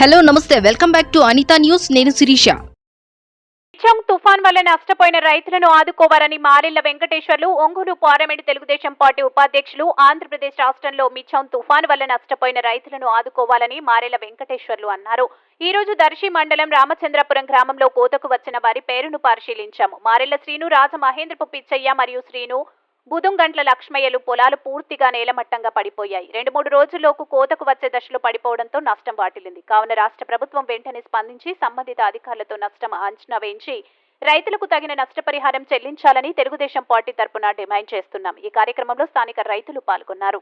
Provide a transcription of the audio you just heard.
Hello నమస్తే. Welcome back to Anitha news. నేను Sirisha. Michaung తుఫాన్ వల్ల నష్టపోయిన రైతులను ఆదుకోవాలని మారెళ్ళ వెంకటేశ్వర్లు ఒంగోలు పార్లమెంట్ తెలుగుదేశం పార్టీ ఉపాధ్యక్షులు ఆంధ్రప్రదేశ్ రాష్ట్రంలో మిచ్చం తుఫాన్ వల్ల నష్టపోయిన రైతులను ఆదుకోవాలని మారెళ్ళ వెంకటేశ్వర్లు అన్నారు. ఈ రోజు దర్శి మండలం రామచంద్రపురం గ్రామంలో కోతకు వచ్చిన వారి పేరును పరిశీలించాము. మారెళ్ళ శ్రీను రాజ మహేంద్రపు పిచ్చయ్య మరియు శ్రీను బుధుంగంట్ల లక్ష్మయ్యలు పొలాలు పూర్తిగా నేలమట్టంగా పడిపోయాయి. రెండు మూడు రోజుల్లోపు కోతకు వచ్చే దశలో పడిపోవడంతో నష్టం వాటిల్లింది. కావున రాష్ట్ర ప్రభుత్వం వెంటనే స్పందించి సంబంధిత అధికారులతో నష్టం అంచనా వేయించి రైతులకు తగిన నష్టపరిహారం చెల్లించాలని తెలుగుదేశం పార్టీ తరపున డిమాండ్ చేస్తున్నాం. ఈ కార్యక్రమంలో స్థానిక రైతులు పాల్గొన్నారు.